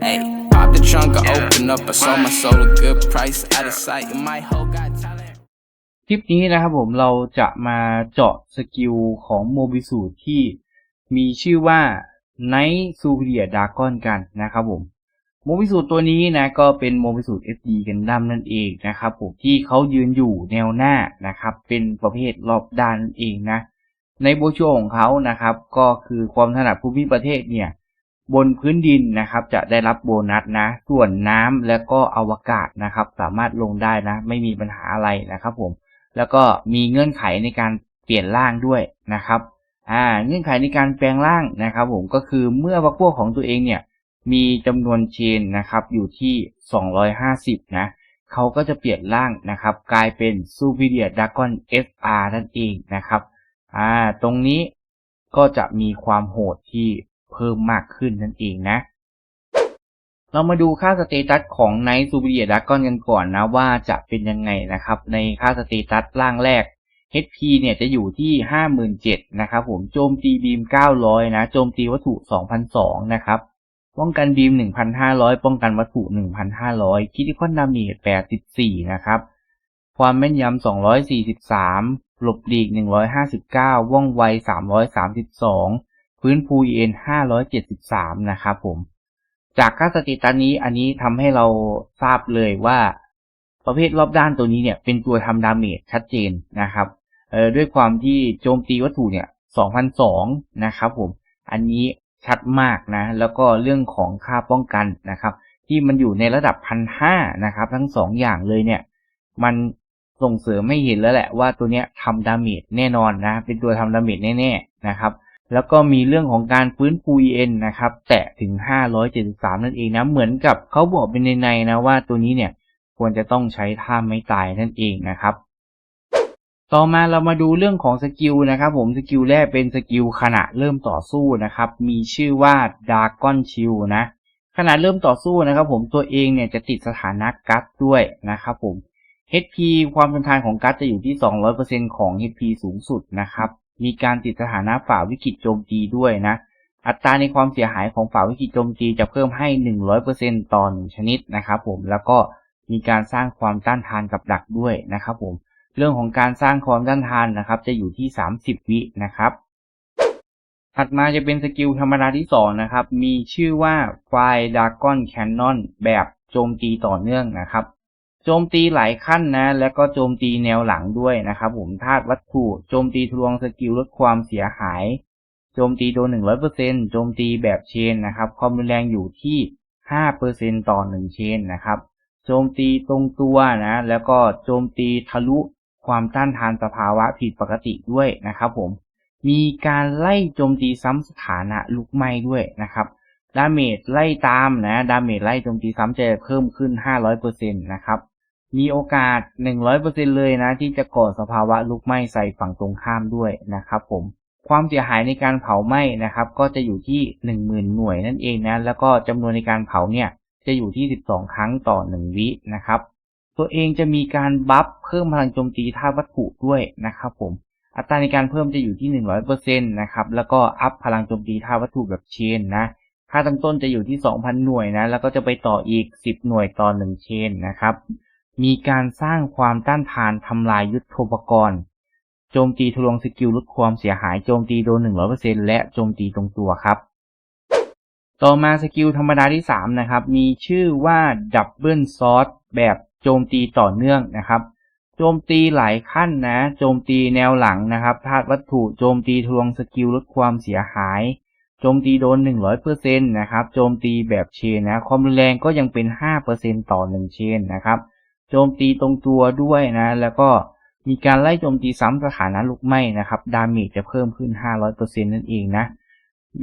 Hey, pop the trunk, I open up. I sold my soul a good price. Out of sight, and my hoe got talent. คลิปนี้นะครับผมเราจะมาเจาะสกิลของโมบิสูตที่มีชื่อว่า Night Superior Dragon กันนะครับผมโมบิสูตตัวนี้นะก็เป็นโมบิสูต SD กันดั้มนั่นเองนะครับผมที่เขายืนอยู่แนวหน้านะครับเป็นประเภทรอบด้านนั่นเองนะในโบชัวของเขานะครับ ก็คือความถนัดภูมิประเทศเนี่ย บนพื้นดินนะครับ จะได้รับโบนัสนะ ส่วนน้ำและก็อวกาศนะครับ สามารถลงได้นะ ไม่มีปัญหาอะไรนะครับ ผม แล้วก็มีเงื่อนไขในการเปลี่ยนร่างด้วยนะครับ อ่า เงื่อนไขในการแปลงร่างนะครับ ผมก็คือเมื่อพรรคพวกของตัวเองเนี่ย มีจำนวนเชนนะครับ อยู่ที่ 250 นะเขาก็จะเปลี่ยนร่างนะครับ กลายเป็น Superior Dragon SR นั่นเองนะครับ อ่า ตรงนี้ก็จะมีความโหดที่ เพิ่มมากขึ้นนั่นเองนะ เรามาดูค่าสเตตัสของไนท์ซูเปอร์เดียดักกอนกันก่อนนะว่าจะเป็นยังไงนะครับ ในค่าสเตตัสล่างแรก HP เนี่ยจะอยู่ที่ 57,000นะครับผมโจมตีบีม 900 นะ โจมตีวัตถุ 2,200 นะครับ ป้องกันบีม 1,500 ป้องกันวัตถุ 1,500คิดคอนดามจ84 นะครับ ความแม่นยำ 243 หลบหลีก 159 ว่องไว 332 พื้นภู EN 573 นะครับผม จากค่าสถิตินี้อันนี้ทำให้เราทราบเลยว่า ประเภทรอบด้านตัวนี้เนี่ยเป็นตัวทำดาเมจชัดเจนนะครับเออด้วยความที่โจมตีวัตถุเนี่ย2,002 นะครับผม อันนี้ชัดมากนะ แล้วก็เรื่องของค่าป้องกันนะครับ ที่มันอยู่ในระดับพันห้านะครับ ทั้งสองอย่างเลยเนี่ย มันส่งเสริมไม่เห็นแล้วแหละว่าตัวเนี้ยทำดาเมจแน่นอนนะ เป็นตัวทำดาเมจแน่ๆนะครับ แล้วก็มีเรื่องของการฟื้นฟู EN นะครับ แตะถึง 573 นั่นเองนะ เหมือนกับเขาบอกเป็นในในนะว่าตัวนี้เนี่ยควรจะต้องใช้ท่าไม่ตายนั่นเองนะครับ ต่อมาเรามาดูเรื่องของสกิลนะครับ ผมสกิลแรกเป็นสกิลขณะเริ่มต่อสู้นะครับ มีชื่อว่า Dragon Shield นะขณะเริ่มต่อสู้นะครับ ผมตัวเองเนี่ยจะติดสถานะกัสด้วยนะครับผม HP ความทนทานของกัสจะอยู่ที่ 200%ของ HP สูงสุดนะครับ มีการติดสถานะฝ่าวิกฤตโจมตีด้วยนะ อัตราในความเสียหายของฝ่าวิกฤตโจมตีจะเพิ่มให้ 100%ต่อหนึ่งชนิดนะครับผม แล้วก็มีการสร้างความต้านทานกับดักด้วยนะครับผม เรื่องของการสร้างความต้านทานนะครับ จะอยู่ที่ 30 วินะครับ ถัดมาจะเป็นสกิลธรรมดาที่ 2 นะครับ มีชื่อว่า Fire Dragon Cannon แบบโจมตีต่อเนื่องนะครับ โจมตีหลายขั้นนะ แล้วก็โจมตีแนวหลังด้วยนะครับผมธาตุวัตถุ โจมตีทวงสกิลลดความเสียหาย โจมตีโดน100%โจมตีแบบเชนนะครับ ความรุนแรงอยู่ที่5%ต่อ1เชนนะครับ โจมตีตรงตัวนะ แล้วก็โจมตีทะลุความต้านทานสภาวะผิดปกติด้วยนะครับผม มีการไล่โจมตีซ้ำสถานะลุกไหม้ด้วยนะครับดาเมจไล่ตามนะ ดาเมจไล่โจมตีซ้ำจะเพิ่มขึ้น 500%นะครับ มีโอกาส 100%เลยนะ ที่จะก่อสภาวะลุกไหม้ใส่ฝั่งตรงข้ามด้วยนะครับผมความเสียหายในการเผาไหม้นะครับ ก็จะอยู่ที่ 10,000 หน่วยนั่นเองนะ แล้วก็จำนวนในการเผาเนี่ยจะอยู่ที่ 12 ครั้งต่อ 1 วินะครับ ตัวเองจะมีการบัฟเพิ่มพลังโจมตีธาตุวัตถุด้วยนะครับผมอัตราในการเพิ่มจะอยู่ที่ 100%นะครับแล้วก็อัพพลังโจมตีธาตุวัตถุแบบเชนนะค่าตั้งต้นจะอยู่ที่ 2,000 หน่วยนะแล้วก็จะไปต่ออีก 10 หน่วยต่อ 1 เชนนะครับ มีการสร้างความต้านทานทำลายยุทธปกรณ์ โจมตีทะลวงสกิลลดความเสียหายโจมตีโดน 100%และโจมตีตรงตัวครับ ต่อมาสกิลธรรมดาที่ 3 นะครับ มีชื่อว่าดับเบิลซอ t แบบโจมตีต่อเนื่องนะครับ โจมตีหลายขั้นนะ โจมตีแนวหลังนะครับธาตุวัตถุโจมตีทะลวงสกิลลดความเสียหายโจมตีโดน 100%นะครับ โจมตีแบบเชนนะ ความรุนแรงก็ยังเป็น 5%ต่อ 1 เชนนะครับ โจมตีตรงตัวด้วยนะ แล้วก็มีการไล่โจมตีซ้ำสถานะลุกไหม้นะครับ ดาเมจจะเพิ่มขึ้น 500%นั่นเองนะ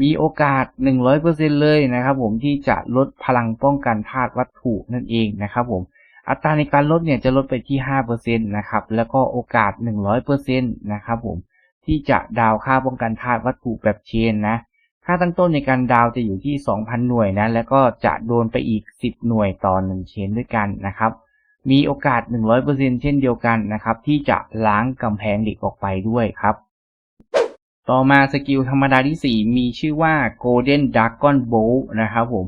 มีโอกาส 100%เลยนะครับผมที่จะลดพลังป้องกันธาตุวัตถุนั่นเองนะครับผมอัตราในการลดเนี่ยจะลดไปที่ 5%นะครับ แล้วก็โอกาส 100%นะครับผมที่จะดาวค่าป้องกันธาตุวัตถุแบบเชนนะ ค่าตั้งต้นในการดาวจะอยู่ที่ 2,000 หน่วยนะ แล้วก็จะโดนไปอีก 10 หน่วยต่อ 1 เชนด้วยกันนะครับ มีโอกาส 100%เช่นเดียวกันนะครับ ที่จะล้างกำแพงเด็กออกไปด้วยครับ ต่อมาสกิลธรรมดาที่ 4 มีชื่อว่า Golden Dragon Bolt นะครับผม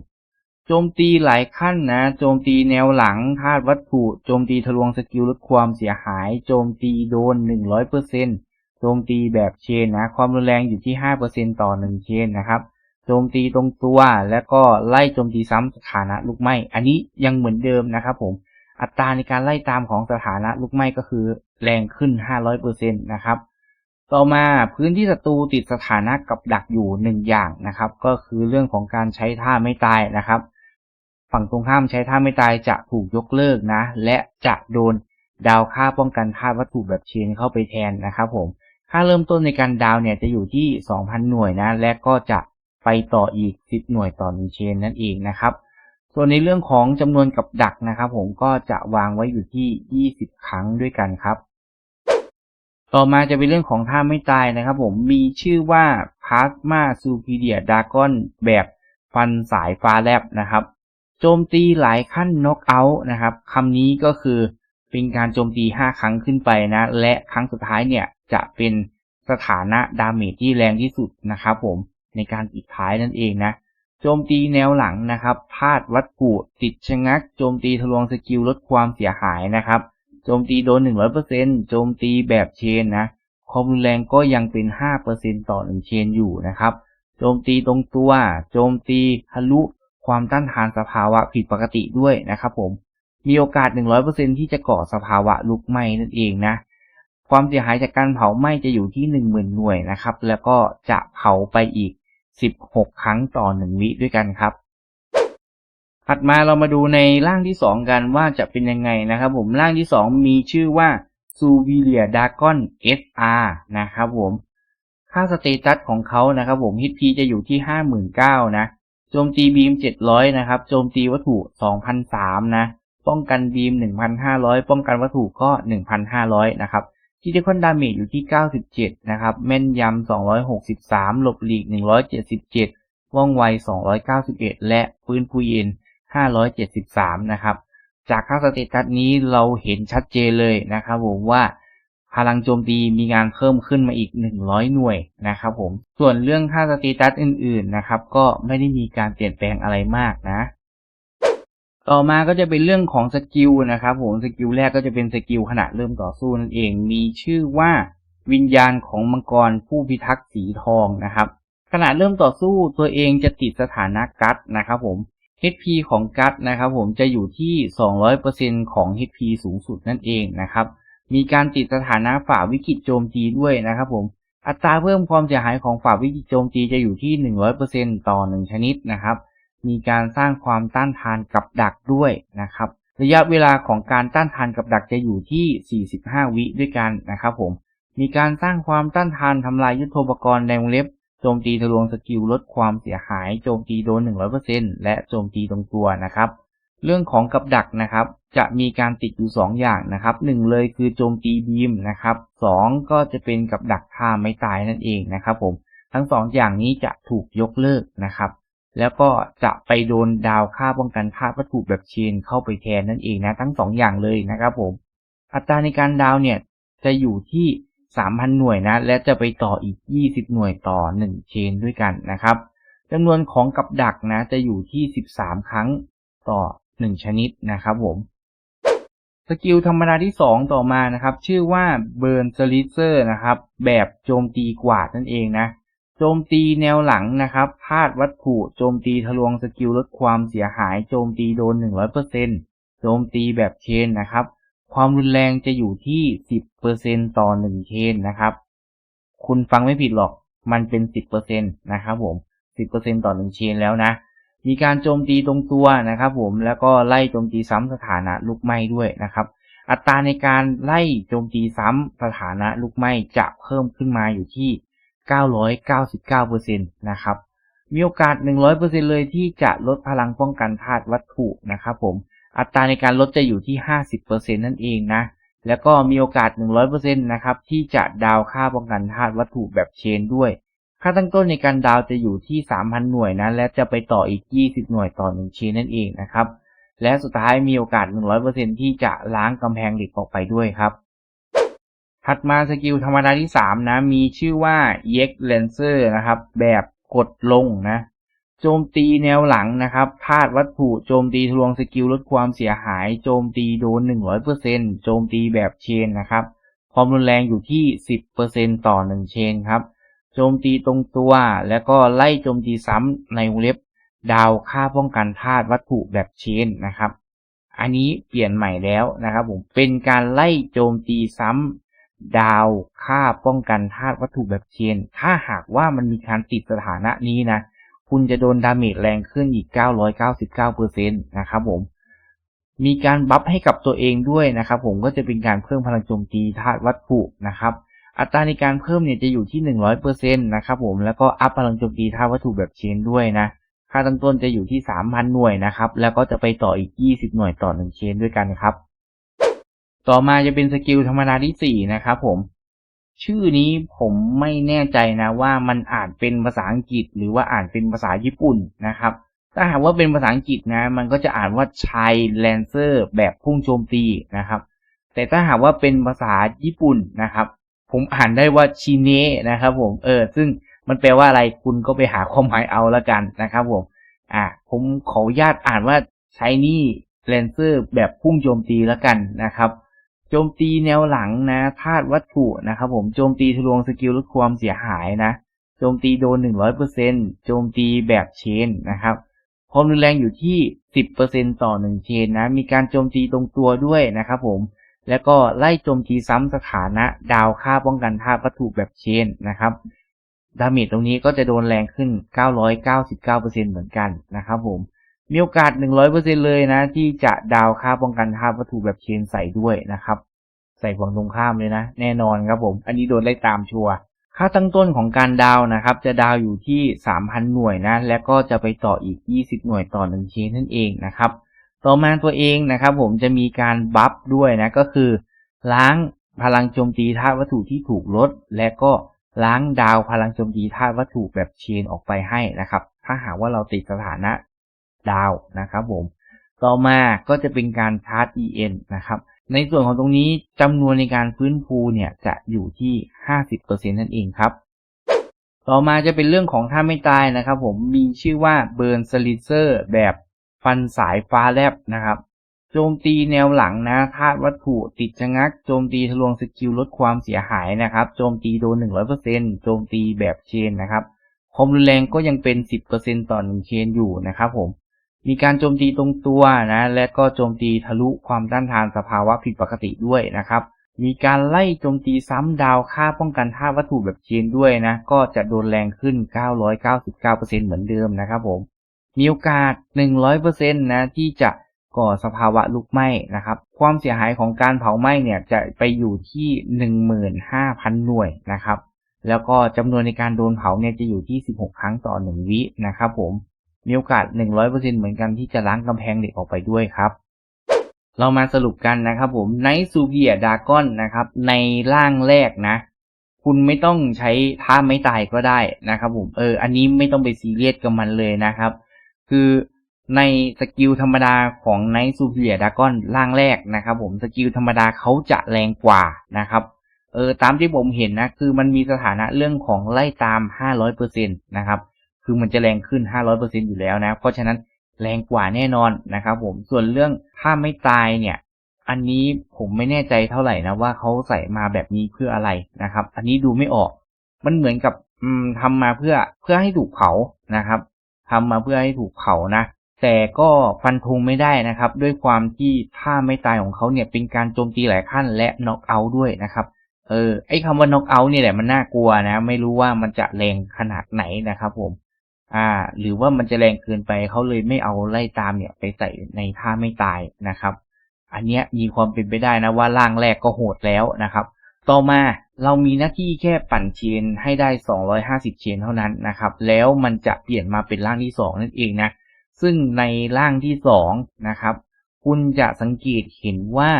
โจมตีหลายขั้นนะ โจมตีแนวหลังธาตุวัตถุ โจมตีทะลวงสกิลลดความเสียหาย โจมตีโดน 100%โจมตีแบบเชนนะ ความรุนแรงอยู่ที่ 5%ต่อ 1 เชนนะครับโจมตีตรงตัว แล้วก็ไล่โจมตีซ้ำสถานะลูกไหม้ อันนี้ยังเหมือนเดิมนะครับผม อัตราในการไล่ตามของสถานะลูกไหม้ก็คือแรงขึ้น 500%นะครับ ต่อมาพื้นที่ศัตรูติดสถานะกับดักอยู่หนึ่งอย่างนะครับ ก็คือเรื่องของการใช้ท่าไม่ตายนะครับ ฝั่งตรงข้ามใช้ท่าไม่ตายจะถูกยกเลิกนะ และจะโดนดาวค่าป้องกันธาวัตถุแบบเชนเข้าไปแทนนะครับผม ค่าเริ่มต้นในการดาวเนี่ยจะอยู่ที่ 2,000 หน่วยนะ และก็จะไปต่ออีก 10 หน่วยต่อหนึ่งเชนนั่นเองนะครับ ส่วนในเรื่องของจำนวนกับดักนะครับผมก็จะวางไว้อยู่ที่ 20 ครั้งด้วยกันครับ ต่อมาจะเป็นเรื่องของท่าไม่ตายนะครับผมมีชื่อว่า Plasma Superior Dragon แบบฟันสายฟ้าแลบนะครับ โจมตีหลายขั้นน็อกเอาท์นะครับคำนี้ก็คือเป็นการโจมตี 5 ครั้งขึ้นไปนะ และครั้งสุดท้ายเนี่ยจะเป็นสถานะดาเมจที่แรงที่สุดนะครับผมในการปิดท้ายนั่นเองนะ โจมตีแนวหลังนะครับ พาดวัตถุติดชะงัก โจมตีทะลวงสกิลลดความเสียหายนะครับ โจมตีโดน 100%โจมตีแบบเชนนะ ความรุนแรงก็ยังเป็น 5%ต่อ 1 เชนอยู่นะครับ โจมตีตรงตัว โจมตีทะลุความต้านทานสภาวะผิดปกติด้วยนะครับผม มีโอกาส 100%ที่จะก่อสภาวะลุกไหม้นั่นเองนะ ความเสียหายจากการเผาไหม้จะอยู่ที่ 10,000 หน่วยนะครับ แล้วก็จะเผาไปอีก 16 ครั้งต่อ 1 วิด้วยกันครับ ถัดมาเรามาดูในร่างที่ 2 กันว่าจะเป็นยังไงนะครับผมร่างที่ 2 มีชื่อว่า s u v i l i a Dragon SR นะครับผม ค่าสเตตัสของเขานะครับผม HP จะอยู่ที่ 59,000นะ โจมตีบีม 700 นะครับ โจมตีวัตถุ 2,003นะ ป้องกันบีม 1,500 ป้องกันวัตถุก็ 1,500 นะครับ คิติคอนดาเมจอยู่ที่ 97 นะครับ แม่นยำ 263 หลบหลีก 177 ว่องไว 291 และฟื้นฟูเย็น 573 นะครับ จากค่าสเตตัสนี้เราเห็นชัดเจนเลยนะครับผมว่าพลังโจมตีมีงานเพิ่มขึ้นมาอีก 100 หน่วยนะครับผม ส่วนเรื่องค่าสเตตัสอื่นๆนะครับ ก็ไม่ได้มีการเปลี่ยนแปลงอะไรมากนะ ต่อมาก็จะเป็นเรื่องของสกิลนะครับผมสกิลแรกก็จะเป็นสกิลขณะเริ่มต่อสู้นั่นเอง มีชื่อว่าวิญญาณของมังกรผู้พิทักษ์สีทองนะครับ ขณะเริ่มต่อสู้ตัวเองจะติดสถานะกัดนะครับผม HP ของกัดนะครับผมจะอยู่ที่ 200%ของ HP สูงสุดนั่นเองนะครับ มีการติดสถานะฝ่าวิกฤตโจมตีด้วยนะครับผมอัตราเพิ่มความเสียหายของฝ่าวิกฤตโจมตีจะอยู่ที่ 100%ต่อ 1 ชนิดนะครับ มีการสร้างความต้านทานกับดักด้วยนะครับ ระยะเวลาของการต้านทานกับดักจะอยู่ที่ 45 วิด้วยกันนะครับผม มีการสร้างความต้านทานทำลายยุทโธปกรณ์ในวงเล็บโจมตีทะลวงสกิลลดความเสียหายโจมตีโดน 100%และโจมตีตรงตัวนะครับ เรื่องของกับดักนะครับ จะมีการติดอยู่ 2 อย่างนะครับ 1 เลยคือโจมตีบีมนะครับ 2 ก็จะเป็นกับดักท่าไม่ตายนั่นเองนะครับผม ทั้ง 2 อย่างนี้จะถูกยกเลิกนะครับ แล้วก็จะไปโดนดาวค่าป้องกันธาวัตถุแบบเชนเข้าไปแทนนั่นเองนะทั้ง2ออย่างเลยนะครับผม อัตราในการดาวเนี่ยจะอยู่ที่ 3,000 หน่วยนะ และจะไปต่ออีก 20 หน่วยต่อ 1 เชนด้วยกันนะครับจำนวนของกับดักนะจะอยู่ที่ 13 ครั้งต่อ 1 ชนิดนะครับผมสกิลธรรมดาที่ 2 ต่อมานะครับ ชื่อว่า Burn s l i z e r นะครับ แบบโจมตีกวาดนั่นเองนะ โจมตีแนวหลังนะครับพาดวัตถุ โจมตีทะลวงสกิลลดความเสียหาย โจมตีโดน 100%โจมตีแบบเชนนะครับ ความรุนแรงจะอยู่ที่ 10%ต่อ 1 เชนนะครับ คุณฟังไม่ผิดหรอก มันเป็น 10%นะครับผม 10%ต่อ 1 เชนแล้วนะ มีการโจมตีตรงตัวนะครับผม แล้วก็ไล่โจมตีซ้ำสถานะลุกไหม้ด้วยนะครับ อัตราในการไล่โจมตีซ้ำสถานะลุกไหม้จะเพิ่มขึ้นมาอยู่ที่ 999%นะครับ มีโอกาส 100%เลยที่จะลดพลังป้องกันธาตุวัตถุนะครับผม อัตราในการลดจะอยู่ที่ 50%นั่นเองนะ แล้วก็มีโอกาส 100%นะครับ ที่จะดาวค่าป้องกันธาตุวัตถุแบบเชนด้วย ค่าตั้งต้นในการดาวจะอยู่ที่ 3,000 หน่วยนะ และจะไปต่ออีก 20 หน่วยต่อ1เชนนั่นเองนะครับ และสุดท้ายมีโอกาส 100%ที่จะล้างกำแพงเหล็กออกไปด้วยครับ ถัดมาสกิลธรรมดาที่ 3 นะ มีชื่อว่า EX Lancer นะครับ แบบกดลงนะ โจมตีแนวหลังนะครับธาตุวัตถุโจมตีทลวงสกิลลดความเสียหาย โจมตีโดน 100%โจมตีแบบเชนนะครับ ความรุนแรงอยู่ที่ 10%ต่อ 1 เชนครับ โจมตีตรงตัวแล้วก็ไล่โจมตีซ้ำในวงเล็บดาวค่าป้องกันธาตุวัตถุแบบเชนนะครับ อันนี้เปลี่ยนใหม่แล้วนะครับผม เป็นการไล่โจมตีซ้ำ ดาวค่าป้องกันธาตุวัตถุแบบเชน ถ้าหากว่ามันมีการติดสถานะนี้นะ คุณจะโดนดาเมจแรงขึ้นอีก 999%นะครับผม มีการบัฟให้กับตัวเองด้วยนะครับผมก็จะเป็นการเพิ่มพลังโจมตีธาตุวัตถุนะครับ อัตราในการเพิ่มเนี่ยจะอยู่ที่ 100%นะครับผม แล้วก็อัพพลังโจมตีธาตุวัตถุแบบเชนด้วยนะ ค่าตั้งต้นจะอยู่ที่ 3,000 หน่วยนะครับ แล้วก็จะไปต่ออีก 20 หน่วยต่อ 1 เชนด้วยกันครับ ต่อมาจะเป็นสกิลธรรมดาที่4นะครับผม ชื่อนี้ผมไม่แน่ใจนะว่ามันอ่านเป็นภาษาอังกฤษ หรือว่าอ่านเป็นภาษาญี่ปุ่นนะครับ ถ้าหากว่าเป็นภาษาอังกฤษนะ มันก็จะอ่านว่าชัยแลนเซอร์แบบพุ่งโจมตีนะครับ แต่ถ้าหากว่าเป็นภาษาญี่ปุ่นนะครับ ผมอ่านได้ว่าชิเนะนะครับ ผม เออ ซึ่งมันแปลว่าอะไรคุณก็ไปหาความหมายเอาละกันนะครับผม อ่า ผมขออนุญาตอ่านว่าใช้นี่แลนเซอร์แบบพุ่งโจมตีละกันนะครับ โจมตีแนวหลังนะธาตุวัตถุนะครับผมโจมตีทะลวงสกิลลดความเสียหายนะโจมตีโดน 100%โจมตีแบบเชนนะครับความรุนแรงอยู่ที่ 10%ต่อ 1 เชนนะ มีการโจมตีตรงตัวด้วยนะครับผม แล้วก็ไล่โจมตีซ้ำสถานะดาวค่าป้องกันธาตุวัตถุแบบเชนนะครับ ดาเมจตรงนี้ก็จะโดนแรงขึ้น 999%เหมือนกันนะครับผม มีโอกาส 100%เลยนะ ที่จะดาวค่าป้องกันธาวัตถุแบบเชนใส่ด้วยนะครับ ใส่ฝั่งตรงข้ามเลยนะ แน่นอนครับผม อันนี้โดนไล่ตามชัวร์ค่าตั้งต้นของการดาวนะครับ จะดาวอยู่ที่ 3,000 หน่วยนะ และก็จะไปต่ออีก 20 หน่วยต่อ1เชนนั่นเองนะครับ ต่อมาตัวเองนะครับ ผมจะมีการบัฟด้วยนะ ก็คือ ล้างพลังโจมตีธาตุวัตถุที่ถูกลด และก็ล้างดาวพลังโจมตีธาตุวัตถุแบบเชนออกไปให้นะครับ ถ้าหากว่าเราติดสถานะ ดาวนะครับผม ต่อมาก็จะเป็นการชาร์จ EN นะครับ ในส่วนของตรงนี้จำนวนในการฟื้นฟูเนี่ยจะอยู่ที่ 50%นั่นเองครับ ต่อมาจะเป็นเรื่องของท่าไม่ตายนะครับผม มีชื่อว่าเบิร์นสลิเซอร์แบบฟันสายฟ้าแลบนะครับโจมตีแนวหลังนะธาตุวัตถุติดชะงัก โจมตีทะลวงสกิลลดความเสียหายนะครับ โจมตีโดน 100%โจมตีแบบเชนนะครับ ความรุนแรงก็ยังเป็น 10%ต่อ1เชนอยู่นะครับผม มีการโจมตีตรงตัวนะและก็โจมตีทะลุความต้านทานสภาวะผิดปกติด้วยนะครับ มีการไล่โจมตีซ้ำดาวค่าป้องกันท่าวัตถุแบบเชนด้วยนะ ก็จะโดนแรงขึ้น 999%เหมือนเดิมนะครับผม มีโอกาส 100%นะที่จะก่อสภาวะลุกไหม้นะครับ ความเสียหายของการเผาไหม้เนี่ยจะไปอยู่ที่ 15,000 หน่วยนะครับ แล้วก็จำนวนในการโดนเผาเนี่ยจะอยู่ที่ 16 ครั้งต่อ 1 วินะครับผม มีโอกาส 100%เหมือนกันที่จะล้างกำแพงเหล็กออกไปด้วยครับ เรามาสรุปกันนะครับผมในซูเปียดากอนนะครับ ในร่างแรกนะ คุณไม่ต้องใช้ท่าไม่ตายก็ได้นะครับผมเอออันนี้ไม่ต้องไปซีเรียสกับมันเลยนะครับ คือในสกิลธรรมดาของไนซูเปียดากอนร่างแรกนะครับ ผมสกิลธรรมดาเขาจะแรงกว่านะครับเออตามที่ผมเห็นนะ คือมันมีสถานะเรื่องของไล่ตาม 500%นะครับ คือมันจะแรงขึ้น 500%อยู่แล้วนะ เพราะฉะนั้นแรงกว่าแน่นอนนะครับผม ส่วนเรื่องถ้าไม่ตายเนี่ย อันนี้ผมไม่แน่ใจเท่าไหร่นะว่าเขาใส่มาแบบนี้เพื่ออะไรนะครับ อันนี้ดูไม่ออก มันเหมือนกับอืมทำมาเพื่อเพื่อให้ถูกเผานะครับทำมาเพื่อให้ถูกเผานะ แต่ก็ฟันธงไม่ได้นะครับ ด้วยความที่ท่าไม่ตายของเขาเนี่ยเป็นการโจมตีหลายขั้นและน็อกเอาท์ด้วยนะครับเออไอ้คำว่าน็อกเอาท์เนี่ยแหละมันน่ากลัวนะ ไม่รู้ว่ามันจะแรงขนาดไหนนะครับผม อ่า หรือว่ามันจะแรงเกินไปเขาเลยไม่เอาไล่ตามเนี่ย ไปใส่ในท่าไม่ตายนะครับ อันเนี้ยมีความเป็นไปได้นะว่าร่างแรกก็โหดแล้วนะครับ ต่อมาเรามีหน้าที่แค่ปั่นเชนให้ได้ 250 เชนเท่านั้นนะครับ แล้วมันจะเปลี่ยนมาเป็นร่างที่ 2 นั่นเองนะ ซึ่งในร่างที่ 2 นะครับ คุณจะสังเกตเห็นว่า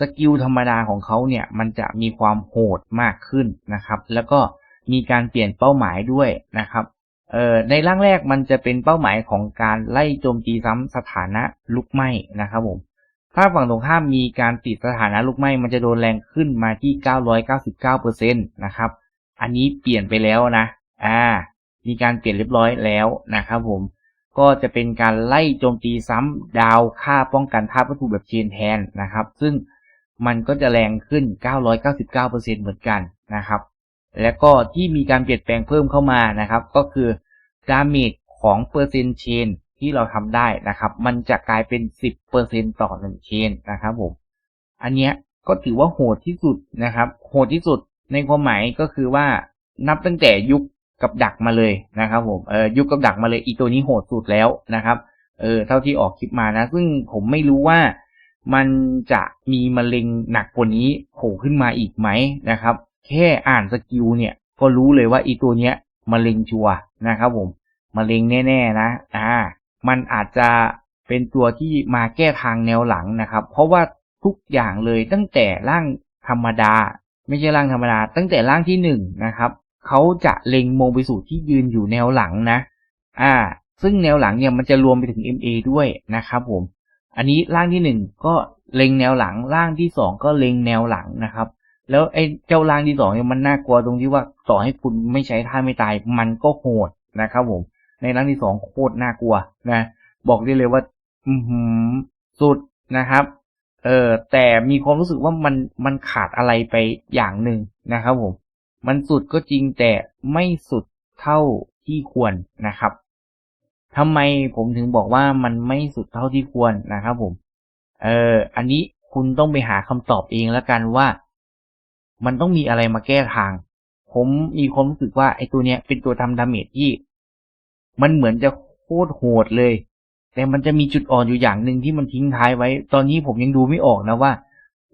สกิลธรรมดาของเขาเนี่ย มันจะมีความโหดมากขึ้นนะครับ แล้วก็มีการเปลี่ยนเป้าหมายด้วยนะครับ เอ่อในร่างแรกมันจะเป็นเป้าหมายของการไล่โจมตีซ้ำสถานะลุกไหม้นะครับผมถ้าฝั่งตรงข้ามมีการติดสถานะลุกไหม้มันจะโดนแรงขึ้นมาที่ 999%นะครับ อันนี้เปลี่ยนไปแล้วนะ อ่า มีการเปลี่ยนเรียบร้อยแล้วนะครับผม ก็จะเป็นการไล่โจมตีซ้ำดาวค่าป้องกันท่าวัตถุแบบเชนแทนนะครับ ซึ่งมันก็จะแรงขึ้น 999%เหมือนกันนะครับ แล้วก็ที่มีการเปลี่ยนแปลงเพิ่มเข้ามานะครับ ก็คือดาเมจของเปอร์เซ็นต์เชนที่เราทำได้นะครับ มันจะกลายเป็น 10%ต่อ1เชนนะครับผม อันเนี้ยก็ถือว่าโหดที่สุดนะครับ โหดที่สุดในความหมายก็คือว่านับตั้งแต่ยุคกับดักมาเลยนะครับ ผม เออยุคกับดักมาเลยอีตัวนี้โหดสุดแล้วนะครับ เออเท่าที่ออกคลิปมานะ ซึ่งผมไม่รู้ว่ามันจะมีมะเร็งหนักกว่านี้โผล่ขึ้นมาอีกไหมนะครับ แค่อ่านสกิลเนี่ย ก็รู้เลยว่าอีตัวเนี้ยมะเร็งชัวนะครับผมมะเร็งแน่ๆนะ อ่า มันอาจจะเป็นตัวที่มาแก้ทางแนวหลังนะครับ เพราะว่าทุกอย่างเลยตั้งแต่ร่างธรรมดา ไม่ใช่ร่างธรรมดา ตั้งแต่ร่างที่หนึ่งนะครับเขาจะเล็งโมบิสูที่ยืนอยู่แนวหลังนะ อ่า ซึ่งแนวหลังเนี่ยมันจะรวมไปถึง MA ด้วยนะครับผม อันนี้ร่างที่หนึ่งก็เล็งแนวหลัง ร่างที่สองก็เล็งแนวหลังนะครับ แล้วไอ้เจ้าร่างที่สองเนี่ยมันน่ากลัวตรงที่ว่าต่อให้คุณไม่ใช้ท่าไม่ตาย มันก็โหดนะครับผม ในร่างที่สองโคตรน่ากลัวนะ บอกได้เลยว่า อือหือสุดนะครับ เออแต่มีความรู้สึกว่ามันมันขาดอะไรไปอย่างหนึ่งนะครับผม มันสุดก็จริงแต่ไม่สุดเท่าที่ควรนะครับทำไมผมถึงบอกว่ามันไม่สุดเท่าที่ควรนะครับผม เอออันนี้คุณต้องไปหาคำตอบเองแล้วกันว่า มันต้องมีอะไรมาแก้ทาง ผมมีความรู้สึกว่าไอ้ตัวเนี้ยเป็นตัวทำดาเมจที่ มันเหมือนจะโคตรโหดเลย แต่มันจะมีจุดอ่อนอยู่อย่างหนึ่งที่มันทิ้งท้ายไว้ ตอนนี้ผมยังดูไม่ออกนะว่า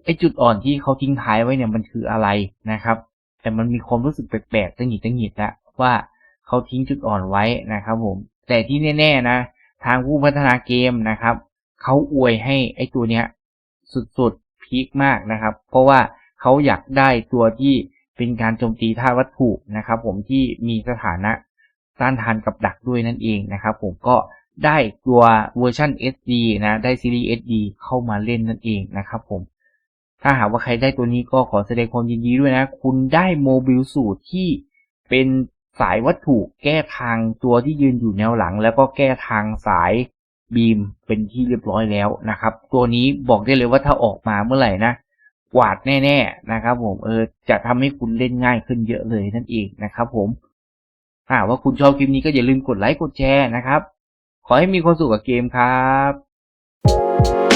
ไอ้จุดอ่อนที่เขาทิ้งท้ายไว้เนี่ยมันคืออะไรนะครับ แต่มันมีความรู้สึกแปลกๆตังหิดตังหิดล้วว่าเขาทิ้งจุดอ่อนไว้นะครับ ผม แต่ที่แน่ ๆ นะ ทางผู้พัฒนาเกมนะครับเขาอวยให้ไอ้ตัวเนี้ย สุดๆพีคมากนะครับ เพราะว่า เขาอยากได้ตัวที่เป็นการโจมตีท่าวัตถุนะครับ ผมที่มีสถานะต้านทานกับดักด้วยนั่นเองนะครับ ผมก็ได้ตัวเวอร์ชัน SD นะได้ซีรีส์ SD เข้ามาเล่นนั่นเองนะครับ ผม ถ้าหากว่าใครได้ตัวนี้ก็ขอแสดงความยินดีด้วยนะ คุณได้โมบิลสูตรที่เป็นสายวัตถุแก้ทางตัวที่ยืนอยู่แนวหลัง แล้วก็แก้ทางสายบีมเป็นที่เรียบร้อยแล้วนะครับ ตัวนี้บอกได้เลยว่าถ้าออกมาเมื่อไหร่นะ กวาดแน่ ๆ นะครับผมเออจะทำให้คุณเล่นง่ายขึ้นเยอะเลยนั่นเองนะครับ ผมถ้าหากว่าคุณชอบคลิปนี้ก็อย่าลืมกดไลค์กดแชร์นะครับ ขอให้มีความสุขกับเกมครับ